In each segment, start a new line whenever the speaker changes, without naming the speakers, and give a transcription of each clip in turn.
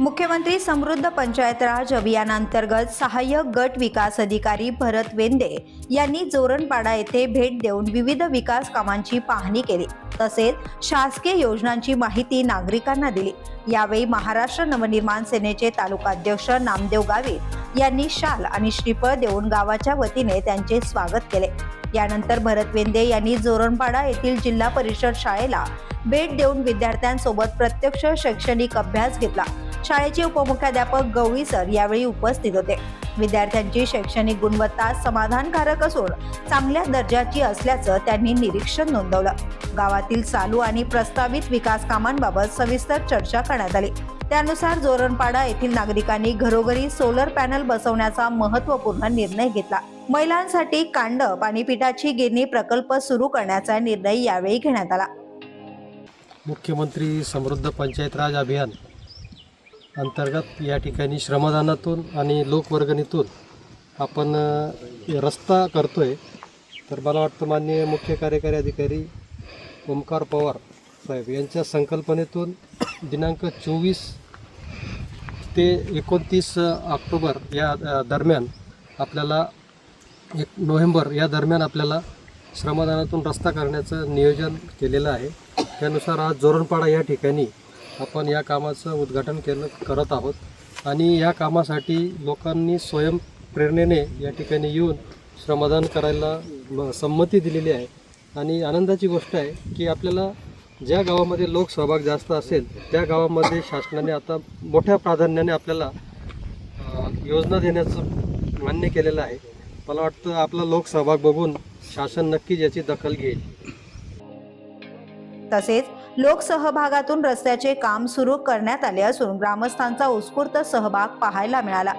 मुख्यमंत्री समृद्ध पंचायत राज अभियानांतर्गत सहाय्यक गट विकास अधिकारी भरत वेंदे यांनी जोरणपाडा येथे भेट देऊन विविध विकास कामांची पाहणी केली. तसेच शासकीय योजनांची माहिती नागरिकांना दिली. यावेळी महाराष्ट्र नवनिर्माण सेनेचे तालुकाध्यक्ष नामदेव गावित यांनी शाल आणि श्रीफळ देऊन गावाच्या वतीने त्यांचे स्वागत केले. यानंतर भरत वेंदे यांनी जोरणपाडा येथील जिल्हा परिषद शाळेला भेट देऊन विद्यार्थ्यांसोबत प्रत्यक्ष शैक्षणिक अभ्यास घेतला. शाळेचे उपमुख्याध्यापक गवळी सर यावेळी उपस्थित होते. विद्यार्थ्यांची शैक्षणिक गुणवत्ता समाधानकारक असून चांगल्या दर्जाची असल्याचं त्यांनी निरीक्षण नोंदवलं. गावातील चालू आणि प्रस्तावित विकास कामांबाबत सविस्तर चर्चा करण्यात आली. त्यानुसार जोरणपाडा येथील नागरिकांनी घरोघरी सोलर पॅनल बसवण्याचा महत्त्वपूर्ण निर्णय घेतला. महिलांसाठी कांडप आणि पिठाची गिरणी प्रकल्प सुरू करण्याचा निर्णय यावेळी घेण्यात आला.
मुख्यमंत्री समृद्ध पंचायत राज अभियान अंतर्गत या ठिकाणी श्रमदानातून आणि लोकवर्गणीतून आपण रस्ता करतो आहे तर मला वाटतं माननीय मुख्य कार्यकारी अधिकारी ओमकार पवार साहेब यांच्या संकल्पनेतून दिनांक चोवीस ते एकोणतीस ऑक्टोबर या दरम्यान आपल्याला एक नोव्हेंबर या दरम्यान आपल्याला श्रमदानातून रस्ता करण्याचं नियोजन केलेलं आहे. त्यानुसार आज जोरणपाडा या ठिकाणी आपण या कामाचं उद्घाटन केलं करत आहोत. आणि या कामासाठी लोकांनी स्वयंप्रेरणेने या ठिकाणी येऊन श्रमदान करायला संमती दिलेली आहे. आणि आनंदाची गोष्ट आहे की आपल्याला ज्या गावामध्ये लोक सहभाग जास्त असेल त्या गावामध्ये शासनाने आता मोठ्या प्राधान्याने आपल्याला योजना देण्याचं मान्य केलेलं आहे. मला वाटतं आपला लोकसहभाग बघून शासन नक्कीच याची दखल घेईल.
तसेच लोकसहभागातून रस्त्याचे काम सुरू करण्यात आले असून ग्रामस्थांचा उत्स्फूर्त सहभाग पाहायला मिळाला.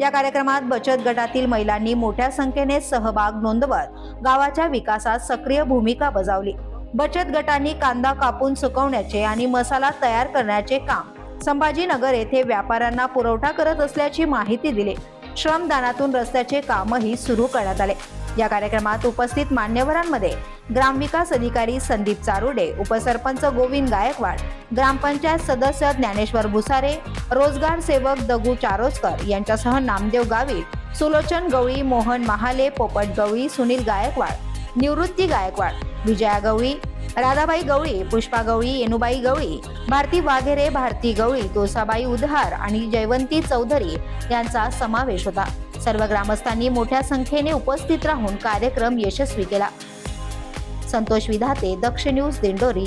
या कार्यक्रमात बचत गटातील महिलांनी मोठ्या संख्येने सहभाग नोंदवत गावाच्या विकासात सक्रिय भूमिका बजावली. बचत गटांनी कांदा कापून सुकवण्याचे आणि मसाला तयार करण्याचे काम संभाजीनगर येथे व्यापाऱ्यांना पुरवठा करत असल्याची माहिती दिली. श्रमदानातून रस्त्याचे कामही सुरू करण्यात आले. या कार्यक्रमात उपस्थित मान्यवरांमध्ये ग्रामविकास अधिकारी संदीप चारुडे उपसरपंच गोविंद गायकवाड ग्रामपंचायत सदस्य ज्ञानेश्वर भुसारे रोजगार सेवक दगू चारोस्कर यांच्यासह नामदेव गावित सुलोचन गवळी मोहन महाले पोपट गवळी सुनील गायकवाड निवृत्ती गायकवाड विजया गवळी राधाबाई गवळी पुष्पा गवळी येनुबाई गवळी भारती वाघेरे भारती गवळी तुळसाबाई उधार आणि जयवंती चौधरी यांचा समावेश होता. सर्व ग्रामस्थांनी मोठ्या संख्येने उपस्थित राहून कार्यक्रम यशस्वी केला. संतोष विधाते दक्ष न्यूज दिंडोरी